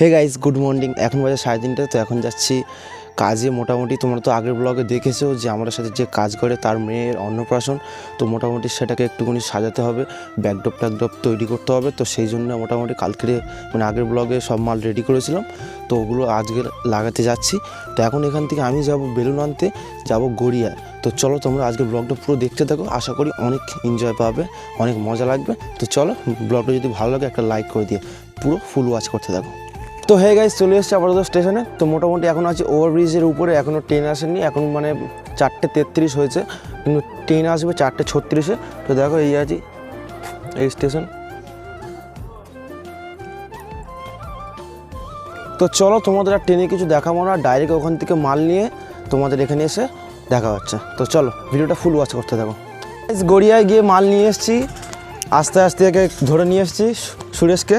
Hey guys good morning এখন বাজে সাড়ে তিনটে, তো এখন যাচ্ছি কাজে। মোটামুটি তোমরা তো আগের ব্লগে দেখেছ যে আমাদের সাথে যে কাজ করে তার মেয়ের অন্নপ্রাশন। তো মোটামুটি সেটাকে একটুখানি সাজাতে হবে ব্যাকড্রপ ট্যাকড্রপ তৈরি করতে হবে। তো সেই জন্য মোটামুটি কালকে মানে আগের ব্লগে সব মাল রেডি করেছিলাম। তো ওগুলো আজকে লাগাতে যাচ্ছি। তো এখন এখান থেকে আমি যাব বেলুন আনতে, যাব গড়িয়া তো চলো তোমরা আজকে ব্লগটা পুরো দেখতে থাকো। আশা করি অনেক এনজয় পাবে, অনেক মজা লাগবে। তো চলো ব্লগটা যদি ভালো লাগে একটা লাইক করে দিয়ে পুরো ফুল ওয়াচ করতে থাকো। তো হে গাইজ চলে এসেছে আপাতত স্টেশনে তো মোটামুটি এখন আছে ওভারব্রিজের উপরে। এখনও ট্রেন আসেনি। এখন মানে চারটে তেত্রিশ হয়েছে। কিন্তু ট্রেন আসবে চারটে ছত্রিশে। তো দেখো এই আছি এই স্টেশন তো চলো তোমাদের আর ট্রেনে কিছু দেখাবো না। ডাইরেক্ট ওখান থেকে মাল নিয়ে তোমাদের এখানে এসে দেখা হচ্ছে। তো চলো ভিডিওটা ফুল ওয়াচ করতে Guys, গড়িয়ায় গিয়ে মাল নিয়ে এসেছি। আস্তে আস্তে একে ধরে নিয়ে এসেছি সুরেশকে।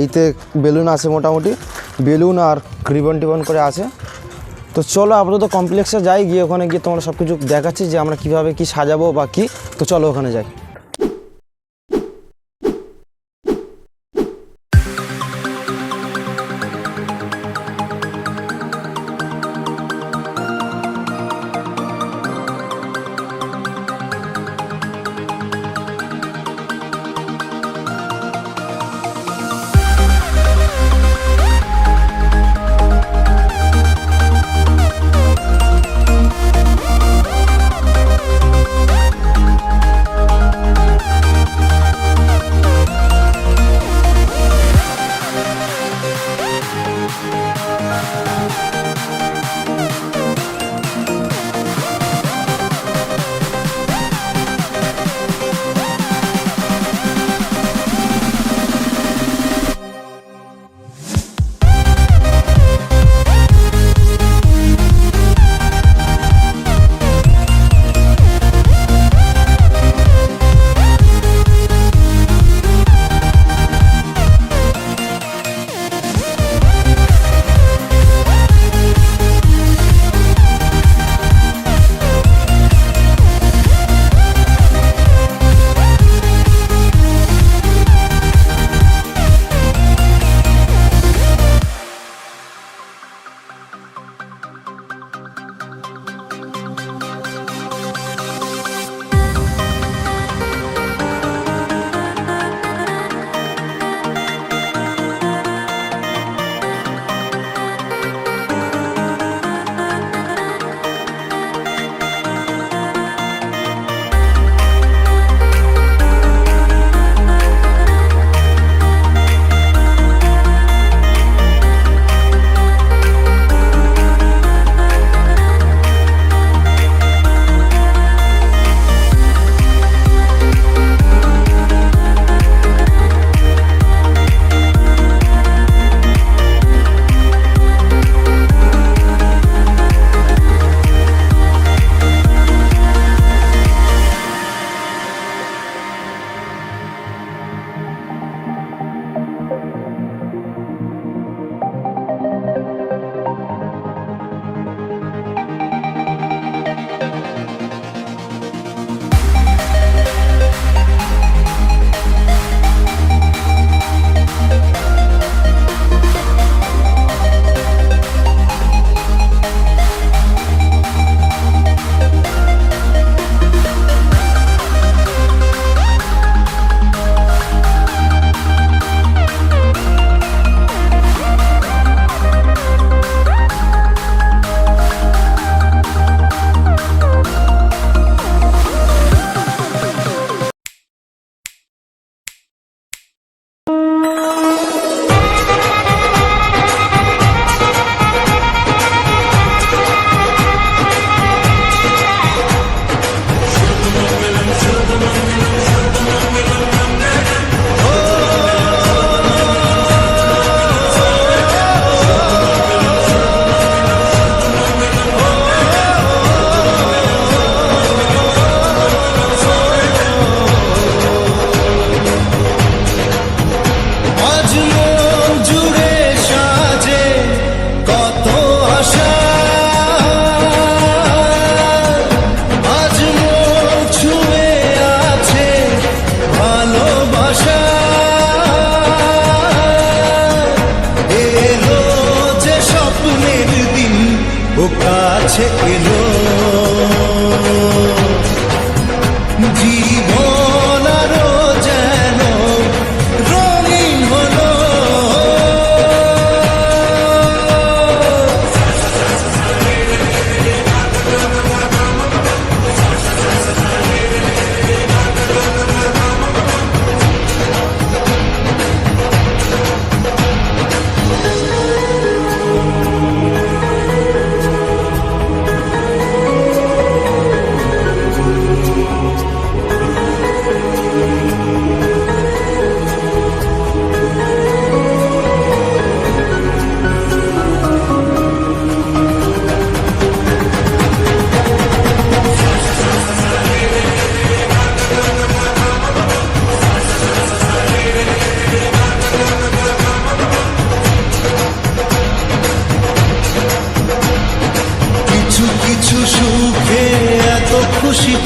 এইতে বেলুন আছে মোটামুটি। বেলুন আর রিবন টিবন করে আছে। তো চলো আপাতত কমপ্লেক্সে যাই, গিয়ে ওখানে গিয়ে তোমরা সব কিছু দেখাচ্ছি যে আমরা কীভাবে কি সাজাবো বা কী। তো চলো ওখানে যাই। কাছে এলো।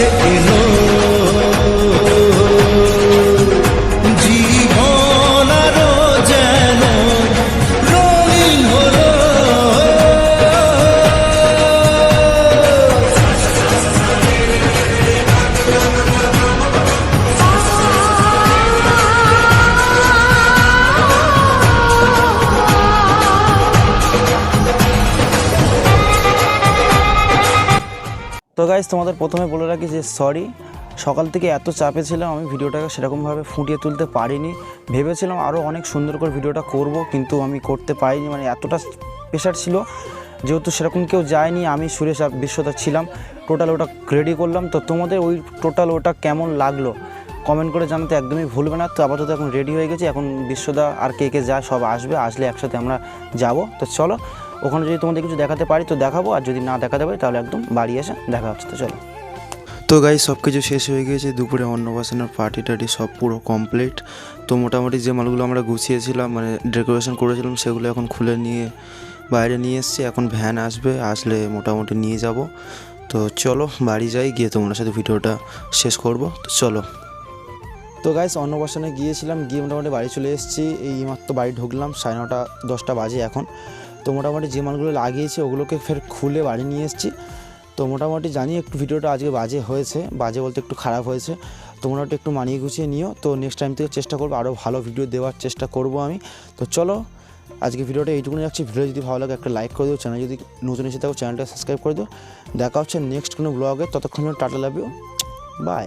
কাছে এলো জীবন তো গাইজ তোমাদের প্রথমে বলে রাখি যে সরি সকাল থেকে এত চাপে ছিলাম, আমি ভিডিওটাকে সেরকমভাবে ফুটিয়ে তুলতে পারিনি। ভেবেছিলাম আরও অনেক সুন্দর করে ভিডিওটা করব, কিন্তু আমি করতে পারিনি মানে এতটা প্রেশার ছিল। যেহেতু সেরকম কেউ যায়নি, আমি সুরেশ আর বিশ্বদা ছিলাম টোটাল ওটা রেডি করলাম। তো তোমাদের ওই টোটাল ওটা কেমন লাগল? কমেন্ট করে জানাতে একদমই ভুলবে না। তো আপাতত এখন রেডি হয়ে গেছি। এখন বিশ্বদা আর কে কে যায় সব আসবে, আসলে একসাথে আমরা যাব। তো চলো ওখানে যদি তোমাদের কিছু দেখাতে পারি তো দেখাবো। আর যদি না দেখাতে পারি তাহলে একদম বাড়ি এসে দেখা হচ্ছে তো চলো। তো গাই সব কিছু শেষ হয়ে গিয়েছে। দুপুরে অন্নপ্রাশনের পার্টি টার্টি সব পুরো কমপ্লিট তো মোটামুটি যে মালগুলো আমরা গুছিয়েছিলাম মানে ডেকোরেশন করেছিলাম সেগুলো এখন খুলে নিয়ে বাইরে নিয়ে এসেছি। এখন ভ্যান আসবে আসলে মোটামুটি নিয়ে যাব। তো চলো বাড়ি যাই গিয়ে তোমার সাথে ভিডিওটা শেষ করব। তো চলো। তো গাইস অন্নপ্রাশনে গিয়েছিলাম গিয়ে মোটামুটি বাড়ি চলে এসেছি। এই মাত্র বাড়ি ঢুকলাম সাড়ে নটা দশটা বাজে এখন। তো মোটামুটি যে মালগুলো লাগিয়েছি ওগুলোকে ফের খুলে বাড়ি নিয়ে এসেছি। তো মোটামুটি জানি একটু ভিডিওটা আজকে বাজে হয়েছে, বাজে বলতে একটু খারাপ হয়েছে। তো মোটামুটি একটু মানিয়ে গুছিয়ে নিও। তো নেক্সট টাইম থেকে চেষ্টা করব আরও ভালো ভিডিও দেওয়ার চেষ্টা করব আমি। তো চলো, আজকে ভিডিওটা এইটুকুনি রাখছি। ভিডিও যদি ভালো লাগে একটা লাইক করে দিও। চ্যানেল যদি নতুন এসে থাকো চ্যানেলটা সাবস্ক্রাইব করে দিও। দেখা হচ্ছে নেক্সট কোনো ব্লগে ততক্ষণ টাটা ইউ বাই